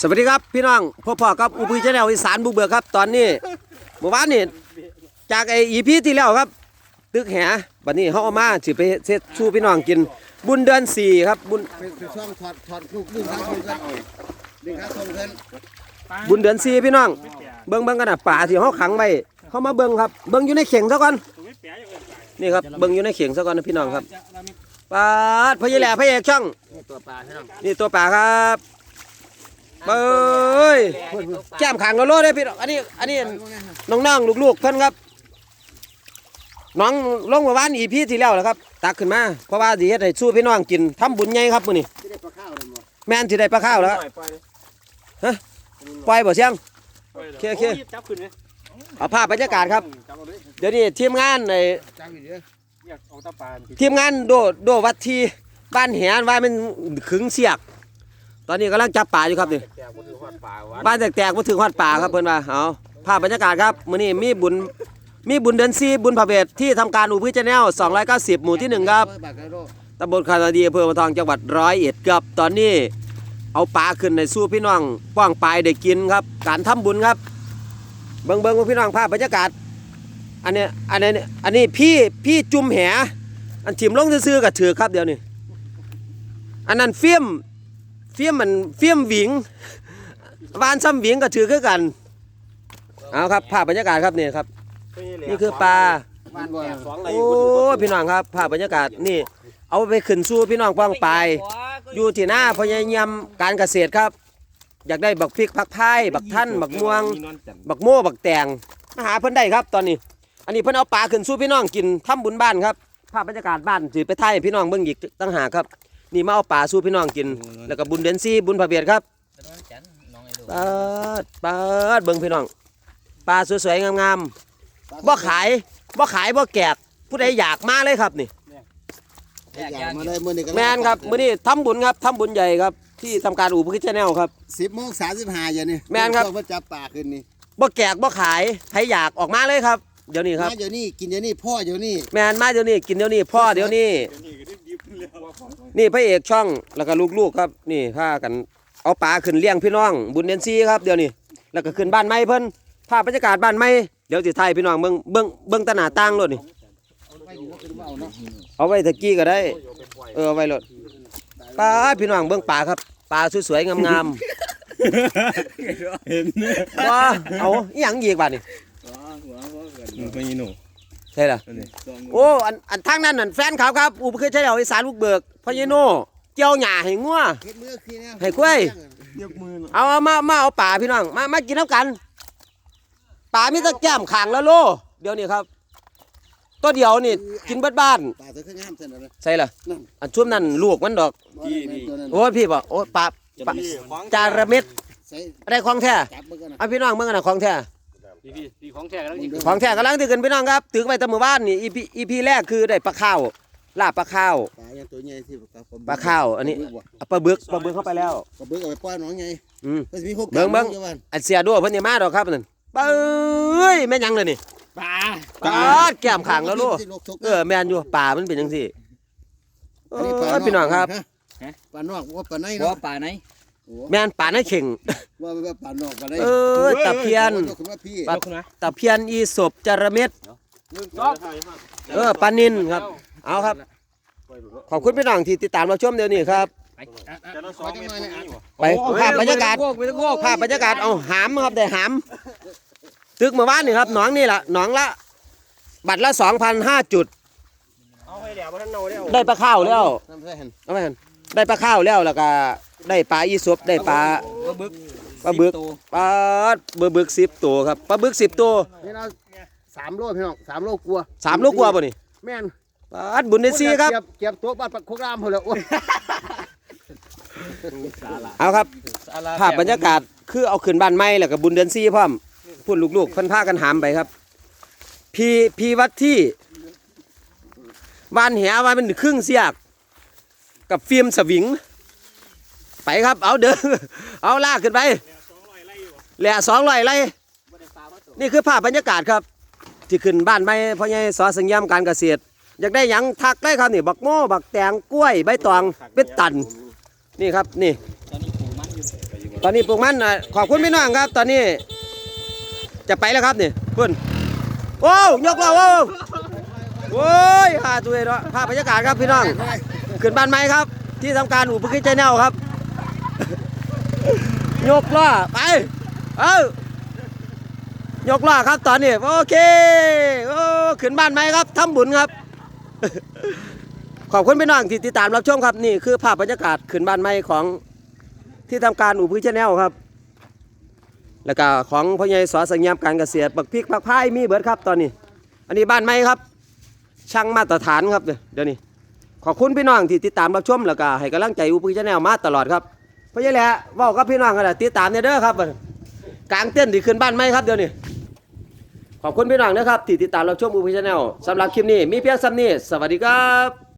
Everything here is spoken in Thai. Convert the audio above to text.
สวัสดีครับพี่น้องพ่อพ่อครับอุปชแนลอีสานบุกเบิกครับ ตอนนี้เมื่อวานนี่จากไออีพีที่แล้วครับ ตึกแหบัดนี้เขาเอามาสิไปเซตชูพี่น้องกิน บุญเดือนสี่ครับบุญเป็นเป็นช่วงถอดถอดลูกดึงขาทงกันดึงขาทงกันบุญเดือนสี่พี่น้อง เบิ่งเบิ่งกันนะป่าที่เขาขังไว้เขามาเบิ่งครับเบิ่งอยู่ในเข่งซะก่อนนี่ครับเบิ่งอยู่ในเข่งซะก่อนนะพี่น้องครับปาดพญแหล่พระเอกช่องนี่ตัวป่าครับ เบ้ยแก้มขังกระโลดได้พี่น้องอันนี้อันนี้น้องๆลูกๆเพิ่นครับ น้องลงมาบ้านอีพีที่แล้วแหละครับตักขึ้นมาเพราะว่าสิเฮ็ดให้สู้พี่น้องกินทำบุญใหญ่ครับมื้อนี่แม่นสิได้ปลาข้าวแล้วครับปล่อยบ่เสียงโอเคโอเคเลยเอาภาพบรรยากาศครับ เดี๋ยวนี้ทีมงานในจ้างอยู่เยอะอยากเอาตาปานทีมงานโดโดวัดทีบ้านแหนว่ามันขึงเสียก ตอนนี้กำลังจับป่าอยู่ครับนี่แกบ่ถือฮอดปลาวัดบ้านแตกๆมาถึงฮอดป่าครับเพิ่นว่าเอาภาพบรรยากาศครับมื้อนี้มีบุญมีบุญเดือน4บุญพระเวทที่ทำการอุพิจแนล290 หมู่ที่หนึ่งครับบาทกระโดดตำบลคาราดีอำเภอปะทองจังหวัดร้อยเอ็ดครับตอนนี้เอาปลาขึ้นในสู้พี่น้องป้องปลายได้กินครับ การทำบุญครับ เบิ่งเบิ่งว่าพี่น้องภาพบรรยากาศ อันเนี้ยอันนี้อันนี้พี่พี่จุ่มแห อันถิ่มลงซื่อๆกับถือครับเดี๋ยวนี้อันนั้นเฟี้ยม เฟี้ยมมันเฟี้ยมหวิงวานซ้ำหวิงก็ถือคือกันเอาครับภาพบรรยากาศครับนี่ครับ นี่คือปลาโอ้พี่น้องครับภาพบรรยากาศนี่ เอาไปขึ้นสู้พี่น้องป้องไป อยู่ที่หน้าพยายามการเกษตรครับ อยากได้บักพริกผักไผ่บักท่านบักม่วง บักโม่บักแตงมาหาเพิ่นได้ครับตอนนี้ อันนี้เพิ่นเอาปลาขึ้นสู้พี่น้องกินทำบุญบ้านครับภาพบรรยากาศบ้านสิไปถ่ายพี่น้องเบิ่งอีกตั้งหากครับ นี่มาเอาปลาสู้พี่น้องกิน แล้วก็บุญเดือนซี่บุญพระเบียดครับปาดปาดเบิ่งพี่น้องปลาสวยๆงามๆบ่ขายบ่ขายบ่แกกผู้ใดอยากมาเลยครับนี่อยากมาเลยมื้อนี้ก็แมนครับมื้อนี้ทำบุญครับทำบุญใหญ่ครับที่ทำการอู่พุทธแนลครับสิบโมงสามสิบห้าอย่างนี้แม่นครับเพิ่จับปลาขึ้นนี่บ่แกกบ่ขายใครอยากออกมาเลยครับเดี๋ยวนี้ครับมาเดี๋ยวนี้กินเดี๋ยวนี้พ่อเดี๋ยวนี้แมนมาเดี๋ยวนี้กินเดี๋ยวนี้พ่อเดี๋ยวนี้ นี่พระเอกช่องแล้วก็ลูกๆครับ นี่พากันเอาปลาขึ้นเลี้ยงพี่น้อง บุญเดนซีครับเดี๋ยวนี้แล้วก็ขึ้นบ้านไม้เพิ่นภาพบรรยากาศบ้านไม้เดี๋ยวสิถ่ายพี่น้องเบิ่งเบิ่งเบิ่งตะหน้าต่างโลดนี่ไม่อยู่ก็เป็นเบาเนาะเอาไว้ตะกี้ก็ได้ เออเอาไว้โลดปลาพี่น้องเบิ่งปลาครับปลาสวยๆงามๆเห็นว้าเอาอหยังอีกบัดนี่ไม่ยินหนู ใช่ล่ะโอ้อันอันทางนั้นนั่นแฟนเขาครับอุปคือใช่เอาอีสานลูกเบิกพญโนเจียวหญ้าให้งัวเฮ็ดมือคือเนี่ยให้กล้วยยกมือเอาเอามามาเอาป่าพี่น้องมามากินน้ำกันป่ามีแตะแก้มขางแล้วโล เดี๋ยวนี้ครับตัวเดียวนี่กินเบิดบ้านปลาตัวขึ้นงามเสร็จแล้วนะใช่ล่ะนั่นอันช่วงนั้นลูกมันดอกที่นี่ตัวนั้นโอ้ยพี่บอกโอ้ยปลาปลาจาระเม็ดใส่อะไรของแท้จับมือกันนะเอาพี่น้องเมื่อกันนะของแท้ พี่พี่พี่ของแท้แล้วจริงของแท้กำลังถือกันพี่น้องครับถือไปแตะหมู่บ้านนี่อีพีอีพีแรกคือได้ปลาข้าวลาบปลาข้าวปลาอย่างตัวใหญ่ที่ปลาปลาข้าวอันนี้เอาปลาบึกปลาบึกเข้าไปแล้ว ปลาบึกเอาไปปล่อยน้องไงอืม ก็จะมีพวกเบิ่งเบิ่งอยู่บ้านอันเสียด้วยเพิ่นนี่มาดอกครับนั่นปลาเอ้ยแม่นหยังเลยนี่ปลาปลาแก้มขางแล้วลูกเออแม่นอยู่ป่ามันเป็นจังซี่โอ้อันนี้ปลายพี่น้องครับ ฮะปลานอกว่าปลาในว่าเนาะปลาไหนโอ้ แม่นป่าในเข่ง ว่าว่าปลานอกปลาในเออตะเพียนยกขึ้นมาพี่ปลาตะเพียนอีศพจระเม็ดก็เออปลานินครับ เอาครับ ขอบคุณพี่น้องที่ติดตามเราชมเดี๋ยวนี้ครับจะต้องสองเมตรนี่วะไปภาพบรรยากาศภาพบรรยากาศเอาหามครับได้หามตึกเมื่อวานนี่ครับหนองนี่ล่ะหนองละ บัตรละ2,005จุด เอาให้เดี๋ยวมันเน่าแล้วได้ปลาข้าวแล้วน้ำใส่หันเอาไปกันได้ปลาข้าวแล้วแล้วก็ ได้ปลาอีศพได้ปลาปลาบึกปลาบึกปลาเบอร์บึกสิบตัวครับปลาบึกสิบตัวนี่เราสามโลพี่น้องสามโลกลัวสามลูกกว่าป่ะนี่แม่นปลาบุญเดซีครับเก็บเก็บตัวบ้านปักโคกรามพอแล้วโอ้ยเอาครับภาพบรรยากาศคือเอาขึ้นบ้านไม้แล้วก็บุญเดือนซีพร้อมพูดลูกๆเพันพากันหามไปครับ พีพีวัดที่บ้านแหว่าเป็นครึ่งเสียก กับฟิล์มสวิง ไปครับ เอาเดินเอาลากขึ้นไปแหล่สองร้อยไร่นี่คือภาพบรรยากาศครับ ที่ขึ้นบ้านไม้พ่อใหญ่สอสังยามการเกษตร อยากได้หยังทักได้ครับนี่บักโม่บักแตงกล้วยใบตองเป็นตัน นี่ครับนี่ ตอนนี้ปลูกมันอยู่ตอนนี้ปลูกมันน่ะขอบคุณพี่น้องครับ ตอนนี้ จะไปแล้วครับนี่เพื่อนโอ้ยกเราโอ้โอ้ยหาตัวเองเนาะภาพบรรยากาศครับพี่น้องขึ้นบ้านไม้ครับ ที่ทำการอุปกิจใจแนวครับ ยกล้อไป เอายกล้อครับตอนนี้ โอเค โอ้ขึ้นบ้านไหมครับทำบุญครับ ขอบคุณพี่น้องที่ติดตามรับชมครับนี่คือภาพบรรยากาศขึ้นบ้านไม้ของที่ทำการอุปกิจใจแนวครับ แล้วก็ของพ่อใหญ่สอสัญญามการเกษตรบักพริกบักพายมีเบิดครับตอนนี้ อันนี้บ้านไหมครับ ช่างมาตรฐานครับเดี๋ยวนี้ขอบคุณพี่น้องที่ติดตามรับชมแล้วก็ให้กำลังใจอุปกิจแนวมาตลอดครับ พ่อใหญ่แหละเว่ากับพี่น้องกันแหละติดตามเนี่ยเด้อครับกลางเต้นที่ขึ้นบ้านไหมครับเดี๋ยวนี้ขอบคุณพี่น้องนะครับที่ติดตามรับชมอุปกิจแนลสำหรับคลิปนี้มีเพียงซ้ำนี้สวัสดีครับ